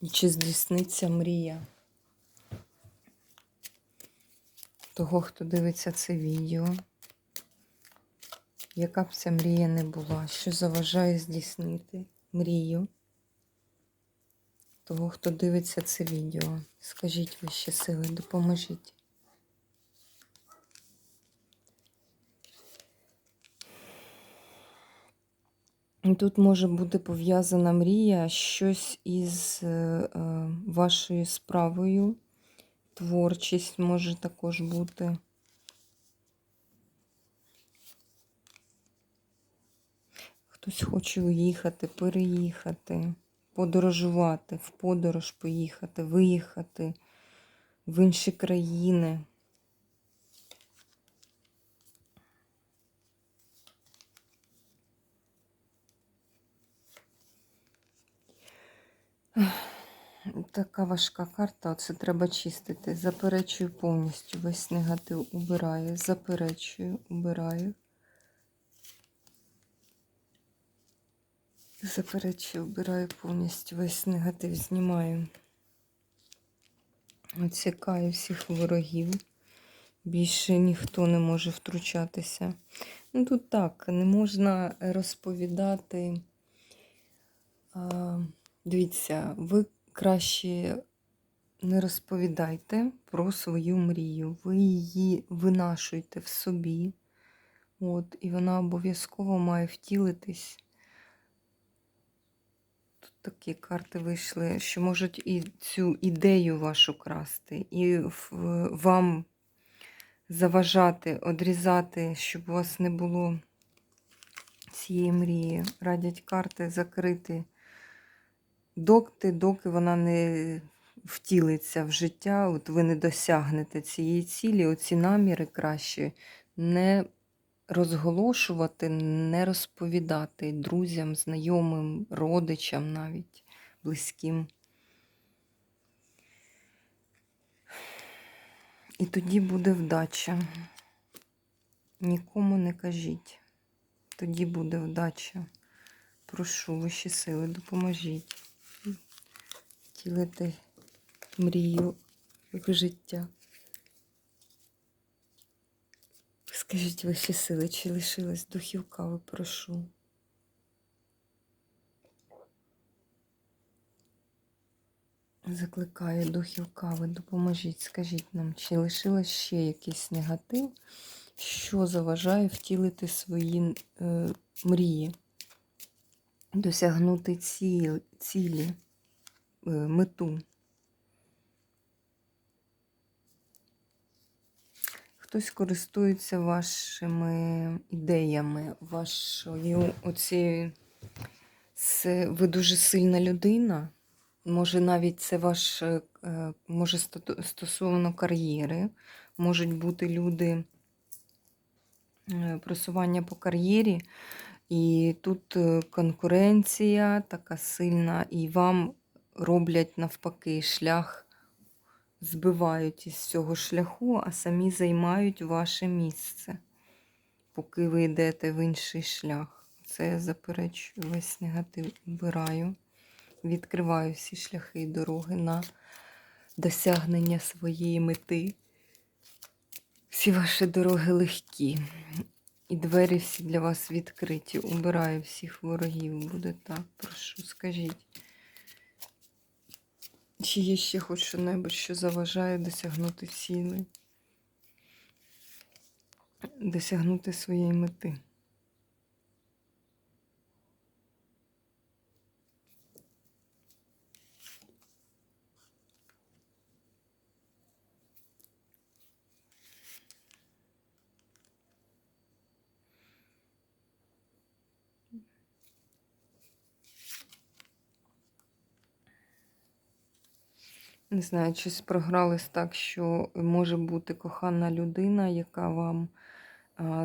І чи здійсниться мрія того, хто дивиться це відео? Яка б ця мрія не була, що заважає здійснити мрію того, хто дивиться це відео? Скажіть вищі сили, допоможіть. Тут може бути пов'язана мрія, щось із е, е, вашою справою. Творчість може також бути. Хтось хоче уїхати, переїхати, подорожувати, в подорож поїхати, виїхати в інші країни. Така важка карта, оце треба чистити. Заперечую повністю. Весь негатив убираю. Заперечую, убираю. Заперечую, убираю повністю. Весь негатив знімаю. Оцікаю всіх ворогів. Більше ніхто не може втручатися. Ну тут так, не можна розповідати. А, Дивіться, ви краще не розповідайте про свою мрію. Ви її винашуйте в собі. От, І вона обов'язково має втілитись. Тут такі карти вийшли, що можуть і цю ідею вашу красти, і вам заважати, одрізати, щоб у вас не було цієї мрії. Радять карти закрити доки, доки вона не втілиться в життя, от ви не досягнете цієї цілі, оці наміри краще не розголошувати, не розповідати друзям, знайомим, родичам навіть близьким. І тоді буде вдача. Нікому не кажіть. Тоді буде вдача. Прошу вищі сили, допоможіть втілити мрію в життя. Скажіть ваші сили, чи лишилась духів кави, прошу. Закликаю духів кави, допоможіть, скажіть нам, чи лишилось ще якийсь негатив, що заважає втілити свої е, мрії, досягнути цілі. цілі. Е, мету. Хтось користується вашими ідеями, вашою оцією. Це ви дуже сильна людина. Може, навіть це ваш, е, може, стосовно кар'єри. Можуть бути люди е, просування по кар'єрі, і тут конкуренція така сильна, і вам роблять навпаки шлях, збивають із цього шляху, а самі займають ваше місце, поки ви йдете в інший шлях. Це я заперечую, весь негатив убираю, відкриваю всі шляхи і дороги на досягнення своєї мети. Всі ваші дороги легкі. І двері всі для вас відкриті. Убираю всіх ворогів. Буде так. Прошу, скажіть. Чи є ще хоч що-небудь, що заважає досягнути цілей, досягнути своєї мети? Не знаю, щось програлось так, що може бути кохана людина, яка вам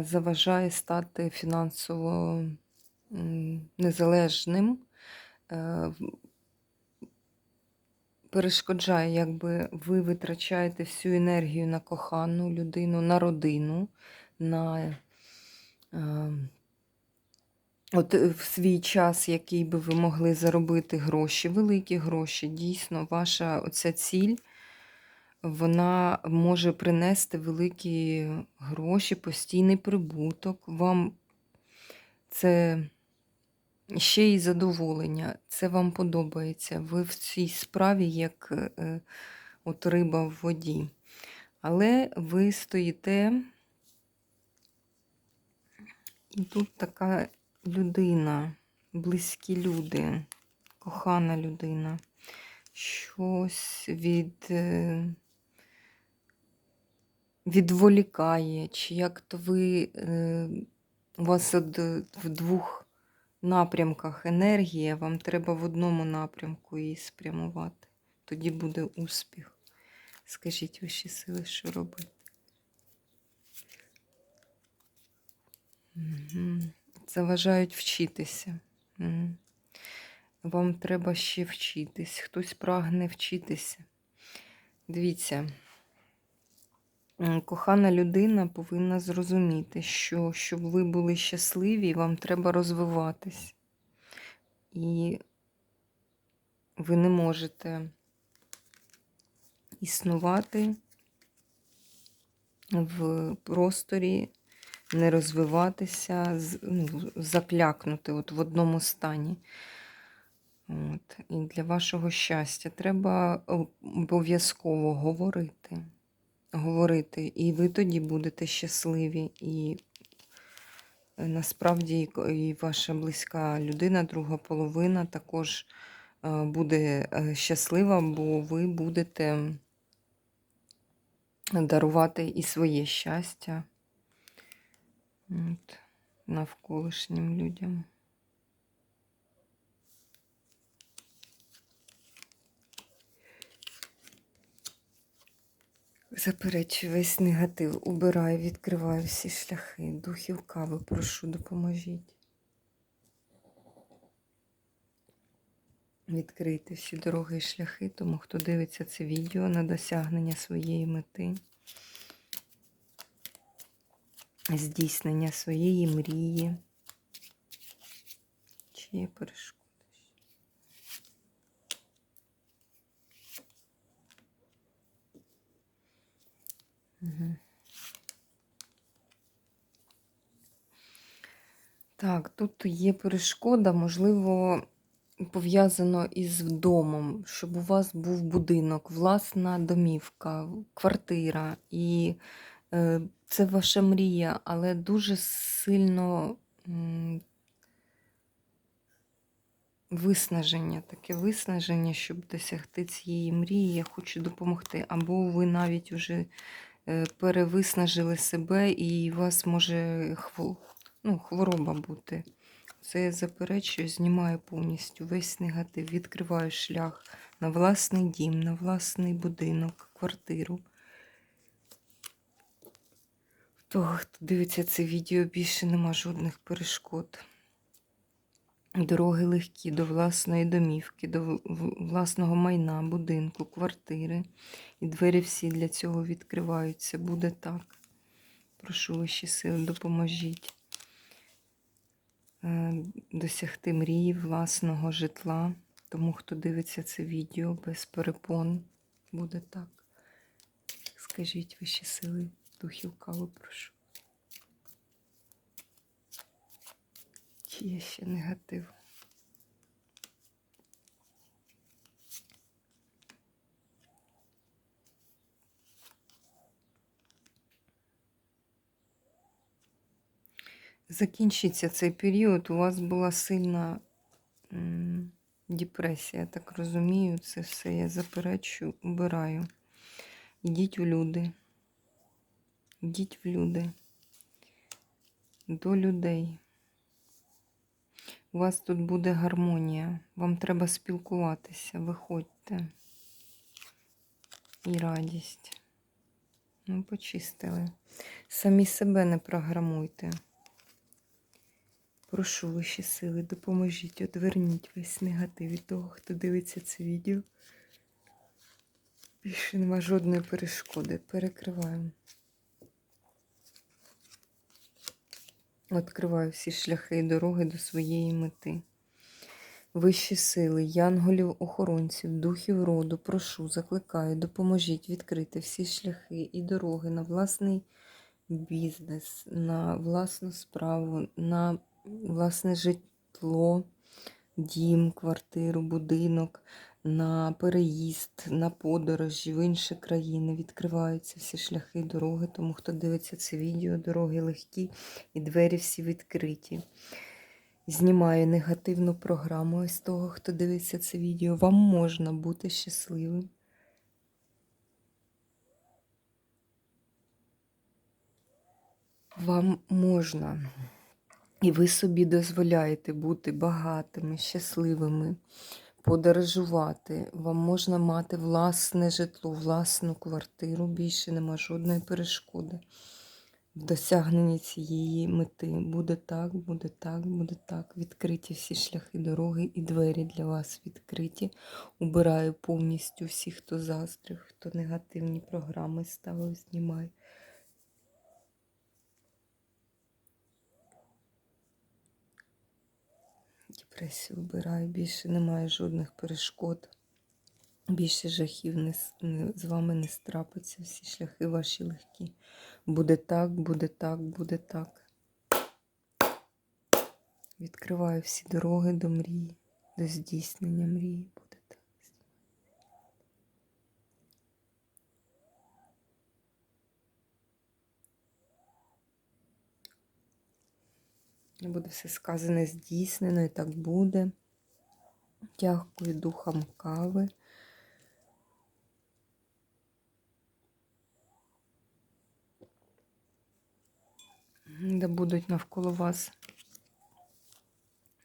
заважає стати фінансово незалежним, е, перешкоджає, якби ви витрачаєте всю енергію на кохану людину, на родину, на е, от е, в свій час, який би ви могли заробити гроші, великі гроші, дійсно, ваша оця ціль, вона може принести великі гроші, постійний прибуток. Вам це ще й задоволення, це вам подобається. Ви в цій справі як е, от риба в воді. Але ви стоїте, і тут така людина, близькі люди, кохана людина, щось від, е, відволікає, чи як то ви, е, у вас в двох напрямках енергія, вам треба в одному напрямку її спрямувати. Тоді буде успіх. Скажіть вищі сили, що робити. Мгм. Заважають вчитися. Вам треба ще вчитись. Хтось прагне вчитися. Дивіться, кохана людина повинна зрозуміти, що щоб ви були щасливі, вам треба розвиватись. І ви не можете існувати в просторі, не розвиватися, ну, заклякнути от в одному стані. От. І для вашого щастя треба обов'язково говорити. Говорити, і ви тоді будете щасливі. І е, насправді і ваша близька людина, друга половина, також е, буде е, щаслива, бо ви будете дарувати і своє щастя от, навколишнім людям. Заперечую весь негатив, убираю, відкриваю всі шляхи. Духів кави, прошу, допоможіть. Відкрити всі дороги і шляхи, тому хто дивиться це відео на досягнення своєї мети, здійснення своєї мрії. Чи є перешкоди? Так, тут є перешкода, можливо, пов'язано із домом, щоб у вас був будинок, власна домівка, квартира. І це ваша мрія, але дуже сильно виснаження, таке виснаження, щоб досягти цієї мрії, я хочу допомогти. Або ви навіть вже е, перевиснажили себе, і у вас може ну, хвороба бути. Це я заперечую, знімаю повністю весь негатив, відкриваю шлях на власний дім, на власний будинок, квартиру. Того, хто дивиться це відео, більше нема жодних перешкод. Дороги легкі до власної домівки, до власного майна, будинку, квартири. І двері всі для цього відкриваються. Буде так. Прошу вищі сили, допоможіть е, досягти мрії власного житла. Тому, хто дивиться це відео без перепон, буде так. Скажіть вищі сили, духів кави, прошу. Чи є ще негатив? Закінчиться цей період. У вас була сильна депресія, так розумію. Це все я заперечую, убираю. Йдіть у люди. Йдіть в люди. До людей. У вас тут буде гармонія. Вам треба спілкуватися. Виходьте. і радість. Ну, почистили. Самі себе не програмуйте. Прошу вищі сили, допоможіть, одверніть весь негатив від того, хто дивиться це відео. Більше нема жодної перешкоди. Перекриваємо. Відкриваю всі шляхи і дороги до своєї мети. Вищі сили, янголів-охоронців, духів роду, прошу, закликаю, допоможіть відкрити всі шляхи і дороги на власний бізнес, на власну справу, на власне житло, дім, квартиру, будинок, на переїзд, на подорожі в інші країни. Відкриваються всі шляхи дороги. Тому хто дивиться це відео, дороги легкі і двері всі відкриті. Знімаю негативну програму ось того, хто дивиться це відео. Вам можна бути щасливим. Вам можна. І ви собі дозволяєте бути багатими, щасливими, подорожувати. Вам можна мати власне житло, власну квартиру. Більше нема жодної перешкоди в досягненні цієї мети. Буде так, буде так, буде так. Відкриті всі шляхи дороги і двері для вас відкриті. Убираю повністю всіх, хто заздрив, хто негативні програми ставив, знімаю. Депресію вбираю, більше немає жодних перешкод. Більше жахів не, не- з вами не страпиться, всі шляхи ваші легкі. Буде так, буде так, буде так. Відкриваю всі дороги до мрії, до здійснення мрії. Буде все сказане здійснено, і так буде. Дякую духам кави. Де будуть навколо вас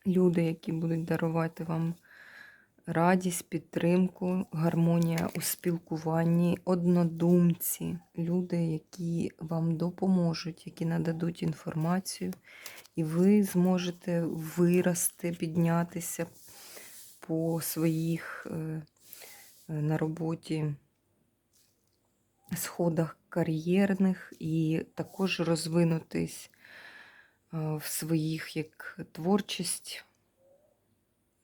люди, які будуть дарувати вам радість, підтримку, гармонія у спілкуванні, однодумці, люди, які вам допоможуть, які нададуть інформацію, і ви зможете вирости, піднятися по своїх е, на роботі сходах кар'єрних і також розвинутись е, в своїх як творчість.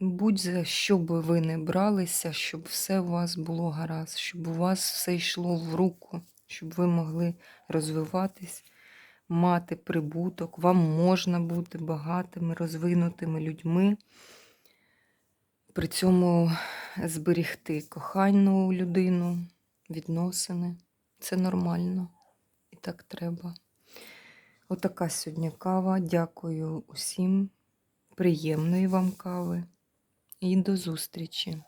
Будь-за що би ви не бралися, щоб все у вас було гаразд, щоб у вас все йшло в руку, щоб ви могли розвиватись, мати прибуток. Вам можна бути багатими, розвинутими людьми, при цьому зберігти кохайну людину, відносини. Це нормально. І так треба. Отака сьогодні кава. Дякую усім. Приємної вам кави. І до зустрічі!